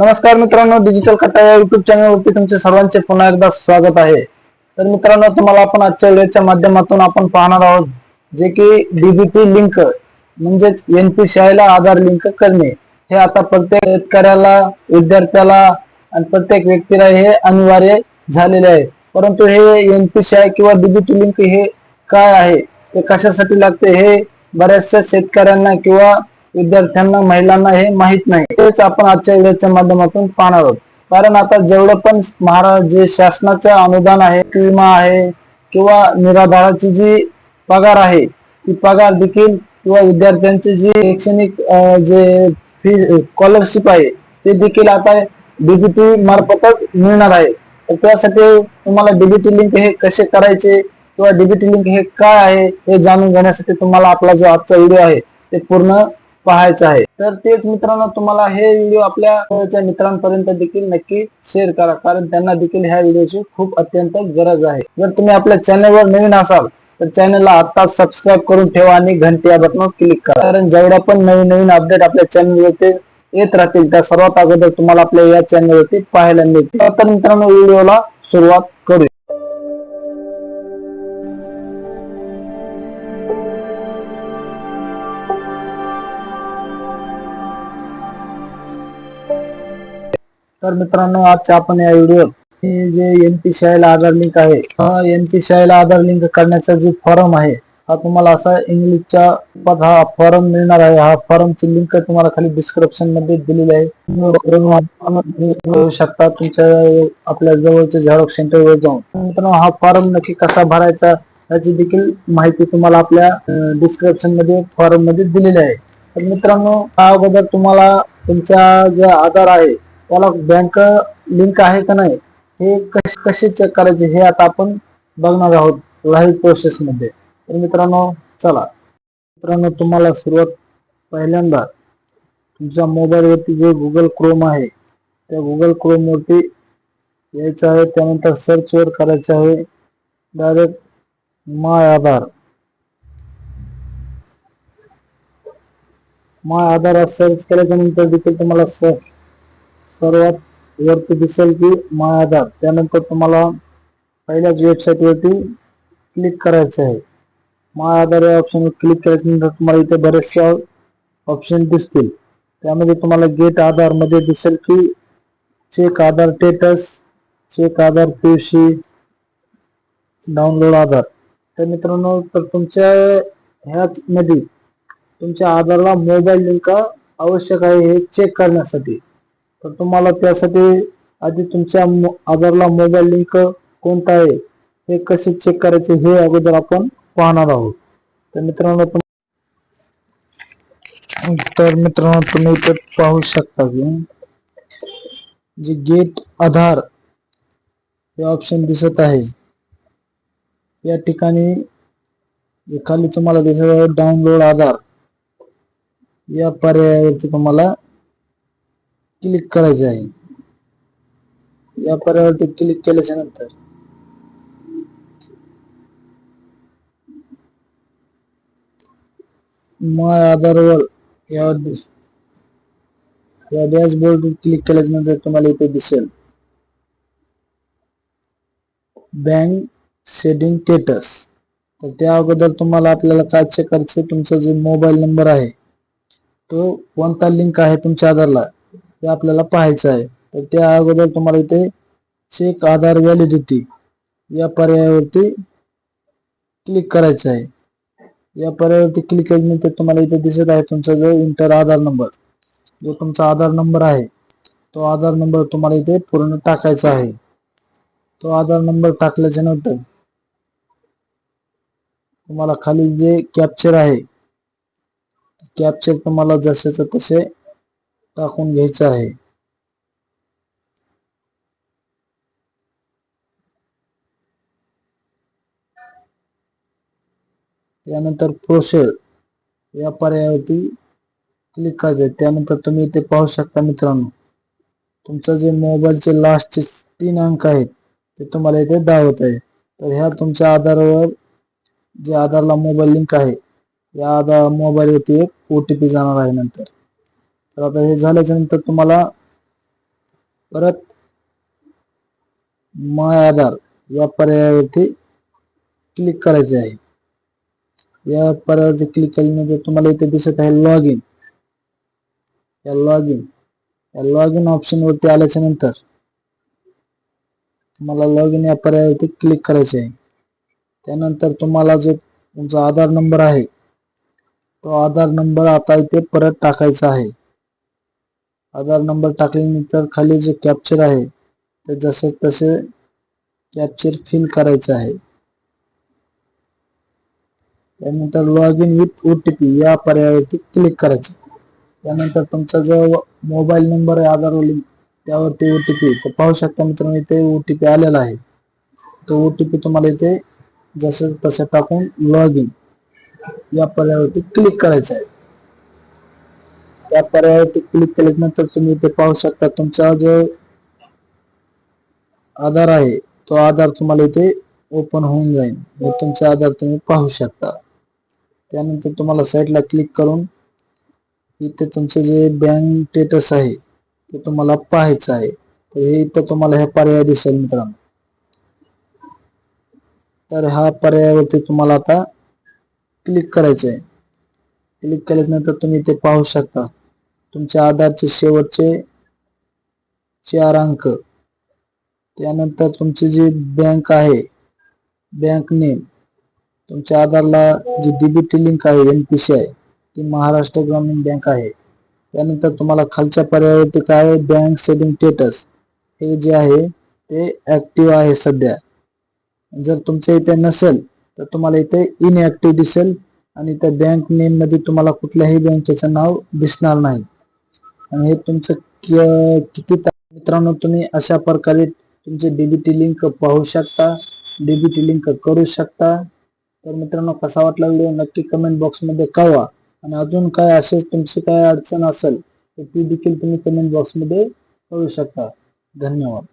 नमस्कार मित्रांनो डिजिटल कट्टा या युट्यूब चॅनलवरती तुमचे सर्वांचे पुन्हा एकदा स्वागत आहे. तर मित्रांनो तुम्हाला आपण आजच्या व्हिडिओच्या माध्यमातून आपण पाहणार आहोत जे की डीबीटी लिंक म्हणजेच एनपीसीआय ला आधार लिंक करणे. हे आता प्रत्येक शेतकऱ्याला विद्यार्थ्याला आणि प्रत्येक व्यक्तीला हे अनिवार्य झालेले आहे. परंतु हे एनपीसीआय किंवा डीबीटी लिंक हे काय आहे? ते कशासाठी लागते? हे बऱ्याचशा शेतकऱ्यांना किंवा विद्यार्थ्यांना महिलांना हे माहीत नाही. तेच आपण आजच्या व्हिडिओच्या माध्यमातून पाहणार आहोत. कारण आता जेवढं पण महाराज जे शासनाचं अनुदान आहे विमा आहे किंवा निराधाराची जी पगार आहे ती पगार देखील किंवा विद्यार्थ्यांची जी शैक्षणिक जे फी स्कॉलरशिप आहे ते देखील आता डीबीटी मार्फतच मिळणार आहे. तर त्यासाठी तुम्हाला डीबीटी लिंक हे कसे करायचे किंवा डीबीटी लिंक हे काय आहे हे जाणून घेण्यासाठी तुम्हाला आपला जो आजचा व्हिडिओ आहे ते पूर्ण पाहायचं आहे. तर तेच मित्रांनो तुम्हाला हे व्हिडिओ आपल्या मित्रांपर्यंत देखील नक्की शेअर करा. कारण त्यांना देखील ह्या व्हिडिओची खूप अत्यंत गरज आहे. जर तुम्ही आपल्या चॅनलवर नवीन असाल तर चॅनलला आता सबस्क्राईब करून ठेवा आणि घंटी या बटनवर क्लिक करा. कारण जेवढ्या पण नवीन नवीन अपडेट आपल्या चॅनलवरती येत राहतील त्या सर्वात अगोदर तुम्हाला आपल्या या चॅनलवरती पाहायला मिळतील. तर मित्रांनो व्हिडिओला सुरुवात तर मित्रांनो आजच्या आपण या व्हिडिओत हे जे एनपीसीआय शाळेला आधार लिंक आहे हा एनपीसीआय ला आधार लिंक करण्याचा जो फॉर्म आहे हा तुम्हाला असा इंग्लिशच्या रूपात हा फॉर्म मिळणार आहे. हा फॉर्मची लिंक तुम्हाला खाली डिस्क्रिप्शनमध्ये दिलेली आहे. शकता तुमच्या आपल्या जवळच्या झेरॉक्स सेंटरवर जाऊन. मित्रांनो हा फॉर्म नक्की कसा भरायचा याची देखील माहिती तुम्हाला आपल्या डिस्क्रिप्शनमध्ये फॉर्ममध्ये दिलेली आहे. तर मित्रांनो हा अगोदर तुम्हाला तुमच्या जे आधार आहे त्याला बँक लिंक आहे का नाही हे कसे कसे चेक करायचे हे आता आपण बघणार आहोत लाईव्ह प्रोसेस मध्ये. तर मित्रांनो चला. मित्रांनो तुम्हाला सुरुवात पहिल्यांदा तुमच्या मोबाईल वरती जे गुगल क्रोम आहे त्या गुगल क्रोम वरती यायचं आहे. त्यानंतर सर्च वर करायचं आहे. डायरेक्ट माय आधार माय आधार सर्च केल्याच्यानंतर देखील तुम्हाला सर्वात वरती दिसेल की माय आधार. त्यानंतर तुम्हाला पहिल्याच वेबसाईटवरती क्लिक करायचं आहे. माय आधार या ऑप्शनवर क्लिक केल्यानंतर तुम्हाला इथे बरेचसे ऑप्शन दिसतील. त्यामध्ये तुम्हाला गेट आधारमध्ये दिसेल की check Aadhaar status check Aadhaar PC download Aadhaar. तर मित्रांनो तर तुमच्या ह्याच मध्ये तुमच्या आधारला मोबाईल लिंक आवश्यक आहे हे चेक करण्यासाठी. तर तुम्हाला त्यासाठी आधी तुमच्या आधारला मोबाईल लिंक कोणता आहे हे कसे चेक करायचे हे अगोदर आपण पाहणार आहोत. तर मित्रांनो तर मित्रांनो तुम्ही इथे पाहू शकता की जे गेट आधार हे ऑप्शन दिसत आहे या ठिकाणी खाली तुम्हाला दिसत आहे डाउनलोड आधार. या पर्यायावरती तुम्हाला क्लिक करायचे आहे. या पर्यायावरती क्लिक केल्याच्यानंतर. माय आधारवर या या डॅशबोर्ड क्लिक केल्याच्यानंतर तुम्हाला इथे दिसेल. बँक सेटिंग स्टेटस तर त्या अगोदर तुम्हाला आपल्याला काय चेक करायचं तुमचा जे मोबाईल नंबर आहे तो कोणता लिंक आहे तुमच्या आधारला? ते आपल्याला पाहायचं आहे. तर त्या अगोदर तुम्हाला इथे चेक आधार व्हॅलिडिटी या पर्यायावरती क्लिक करायचं आहे. या पर्यायावरती क्लिक केल्यानंतर तुम्हाला इथे दिसत आहे तुमचा जो इंटर आधार नंबर जो तुमचा आधार नंबर आहे तो आधार नंबर तुम्हाला इथे पूर्ण टाकायचा आहे. तो आधार नंबर टाकल्याच्या नंतर तुम्हाला खाली जे कॅप्चर आहे कॅप्चर तुम्हाला जसेच तसे टाकून घ्यायचं आहे. त्यानंतर प्रोसेस या पर्यायावरती क्लिक करायचे त्यानंतर तुम्ही इथे पाहू शकता मित्रांनो तुमचा जे मोबाईलचे लास्टचे तीन अंक आहेत ते तुम्हाला इथे दाखवत आहे. तर ह्या तुमच्या आधारावर जे आधारला मोबाईल लिंक आहे या आधार मोबाईलवरती एक ओ टी पी जाणार आहे नंतर. तर आता हे झाल्याच्यानंतर तुम्हाला परत माय आधार या पर्यायावरती क्लिक करायचे आहे. या पर्यायावरती क्लिक केल्यानंतर तुम्हाला इथे दिसत आहे लॉग इन या लॉग इन या लॉग इन ऑप्शन वरती आल्याच्यानंतर तुम्हाला लॉग इन या पर्यायावरती क्लिक करायचे आहे. त्यानंतर तुम्हाला जो तुमचा आधार नंबर आहे तो आधार नंबर आता इथे परत टाकायचा आहे. आधार नंबर टाकल्यानंतर खाली जे कॅप्चर आहे ते जसे तसे कॅप्चर फिल करायचं आहे. त्यानंतर log in with O T P या पर्यायावरती क्लिक करायचं. त्यानंतर तुमचा जो मोबाईल नंबर आहे आधार लिंक त्यावरती ओ टी पी तर पाहू शकता मित्रांनो इथे ओ टी पी आलेला आहे. तो ओ टी पी तुम्हाला इथे जसं तसं टाकून लॉग इन या पर्यायावरती क्लिक करायचं आहे. त्या पर्यायावरती क्लिक केल्यानंतर तुम्ही इथे पाहू शकता तुमचा जो आधार आहे तो आधार तुम्हाला इथे ओपन होऊन जाईल. व आधार तुम्ही पाहू शकता. त्यानंतर तुम्हाला साईडला क्लिक करून इथे तुमचे जे बँक स्टेटस आहे ते तुम्हाला पाहायचं आहे. तर हे इथं तुम्हाला हे पर्याय दिसेल मित्रांनो. तर हा पर्यायावरती तुम्हाला आता क्लिक करायचं आहे क्लिक केल्यानंतर तुम्ही इथे पाहू शकता. तुमच्या आधारचे शेवटचे चार अंक. त्यानंतर तुमची जी बँक आहे बँक नेम तुमच्या आधारला जी डीबीटी लिंक आहे एन पी सी आहे ती महाराष्ट्र ग्रामीण बँक आहे. त्यानंतर तुम्हाला खालच्या पर्यायावरती काय आहे? बँक सेटिंग स्टेटस हे जे आहे ते ऍक्टिव्ह आहे सध्या. जर तुमच्या इथे नसेल तर तुम्हाला इथे इनऍक्टिव्ह दिसेल आणि त्या बँक नेममध्ये तुम्हाला कुठल्याही बँकेचं नाव दिसणार नाही. आणि हे तुमचं किती मित्रांनो तुम्ही अशा प्रकारे तुमचे डीबीटी लिंक पाहू शकता डीबीटी लिंक करू शकता. तर मित्रांनो कसा वाटला व्हिडिओ नक्की कमेंट बॉक्समध्ये कळवा. आणि अजून काय असेच तुमची काय अडचण असेल तर ती देखील तुम्ही कमेंट बॉक्समध्ये कळू शकता. धन्यवाद.